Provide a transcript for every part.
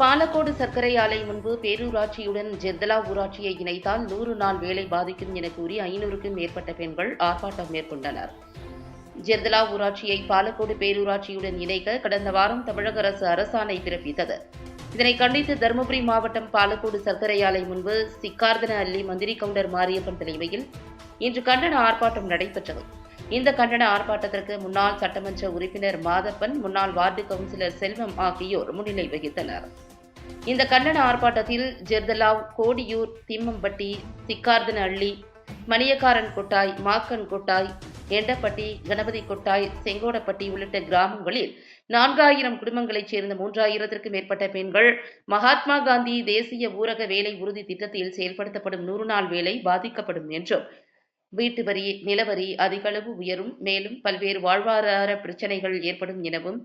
பாலக்கோடு சர்க்கரை ஆலை முன்பு பேரூராட்சியுடன் ஜெர்தலா ஊராட்சியை இணைத்தால் நூறு நாள் வேலை பாதிக்கும் என கூறி ஐநூறுக்கும் மேற்பட்ட பெண்கள் ஆர்ப்பாட்டம் மேற்கொண்டனர். ஜெர்தலா ஊராட்சியை பாலக்கோடு பேரூராட்சியுடன் இணைக்க கடந்த வாரம் தமிழக அரசு அரசாணை பிறப்பித்தது. இதனை கண்டித்து தருமபுரி மாவட்டம் பாலக்கோடு சர்க்கரை ஆலை முன்பு சிக்கார்தன அள்ளி மந்திரி கவுண்டர் மாரியப்பன் தலைமையில் இன்று கண்டன ஆர்ப்பாட்டம் நடைபெற்றது. இந்த கண்டன ஆர்ப்பாட்டத்திற்கு முன்னாள் சட்டமன்ற உறுப்பினர் மாதப்பன் முன்னாள் வார்டு கவுன்சிலர் செல்வம் ஆகியோர் முன்னிலை வகித்தனர். இந்த கண்டன ஆர்ப்பாட்டத்தில் ஜெர்தலாவ் கோடியூர் திம்மம்பட்டி சிக்கார்தனஹள்ளி மணியக்காரன் கொட்டாய் மாக்கன் கொட்டாய் எண்டப்பட்டி கணபதி கொட்டாய் செங்கோடப்பட்டி உள்ளிட்ட கிராமங்களில் நான்காயிரம் குடும்பங்களைச் சேர்ந்த மூன்றாயிரத்திற்கும் மேற்பட்ட பெண்கள் மகாத்மா காந்தி தேசிய ஊரக வேலை உறுதி திட்டத்தில் செயல்படுத்தப்படும் நூறு நாள் வேலை பாதிக்கப்படும் என்றும் வீட்டு வரி நிலவரி அதிகளவு உயரும். மேலும் பல்வேறு வாழ்வாதார பிரச்சனைகள் ஏற்படும் எனவும்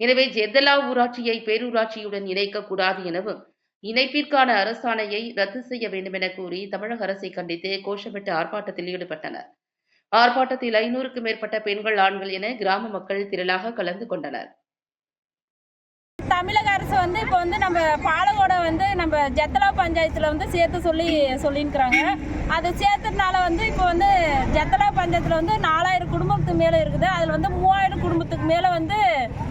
எனவே ஜெர்தலா ஊராட்சியை பேரூராட்சியுடன் இணைக்கக்கூடாது எனவும் இணைப்பிற்கான அரசாணையை ரத்து செய்ய வேண்டும் என கூறி தமிழக அரசை கண்டித்து கோஷமிட்டு ஆர்ப்பாட்டத்தில் ஈடுபட்டனர். ஆர்ப்பாட்டத்தில் ஐநூறுக்கும் மேற்பட்ட பெண்கள் ஆண்கள் என கிராம மக்கள் திரளாக கலந்து கொண்டனர். தமிழக அரசு வந்து இப்போ வந்து நம்ம பாலகோடை வந்து நம்ம ஜெத்தலா பஞ்சாயத்தில் வந்து சேர்த்து சொல்லி சொல்லியிருக்கிறாங்க அது சேர்த்ததுனால வந்து இப்போ வந்து நாலாயிரம் குடும்பத்துக்கு மேலே இருக்குது. அதில் வந்து மூவாயிரம் குடும்பத்துக்கு மேலே வந்து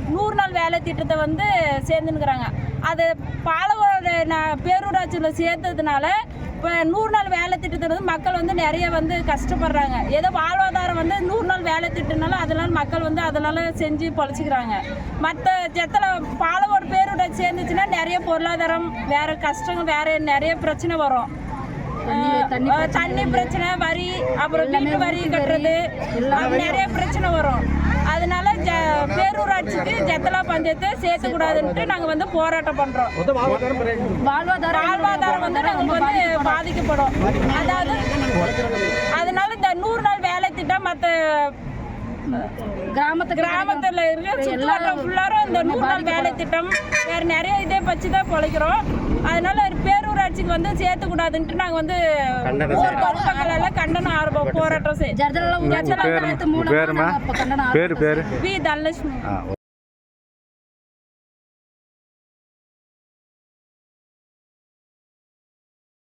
நூறு நாள் வேலை திட்டத்தை வந்து சேர்ந்துன்னுக்குறாங்க. அது பாலக்கோடு ந- பேரூராட்சியில் சேர்த்ததுனால இப்போ நூறு நாள் வேலை திட்டத்தில் வந்து மக்கள் வந்து நிறைய வந்து கஷ்டப்படுறாங்க. ஏதோ வாழ்வாதாரம் வந்து நூறு நாள் வேலை திட்டனால அதனால மக்கள் வந்து அதனால செஞ்சு பொழைச்சிக்கிறாங்க. மற்ற ஜெத்தல பாலவோட பேரோட சேர்ந்துச்சுன்னா நிறைய பொருளாதாரம் வேறு கஷ்டங்கள் வேறு நிறைய பிரச்சனை வரும். தண்ணி பிரச்சனை வரி அப்புறம் வீட்டு வரி கட்டுறது நிறைய பிரச்சனை வரும். அதனால ஜ பேரூராட்சிக்கு ஜெத்தலா பஞ்சாயத்தை சேர்த்துக்கூடாதுன்ட்டு நாங்கள் வந்து போராட்டம் பண்ணுறோம் வாழ்வாதாரம் வாழ்வாதாரம் வந்து நமக்கு வந்து பாதிக்கப்படும். அதாவது அதனால இந்த நூறு நாள் வேலை திட்டம் மற்ற கிராமத்து கிராமத்தில் இருக்க. சுற்றுலாட்டம் ஃபுல்லாரும் இந்த நூறு நாள் வேலை திட்டம் வேற நிறைய இதை வச்சு தான் பிழைக்கிறோம். அதனால ஒரு பேரூராட்சிக்கு வந்து சேர்த்துக்கூடாதுன்ட்டு நாங்கள் வந்து ஊர் பொதுமக்கள் எல்லாம் கண்டனம் ஆரம்பம் போராட்டம் பேரு பேரு வி தனலட்சுமி.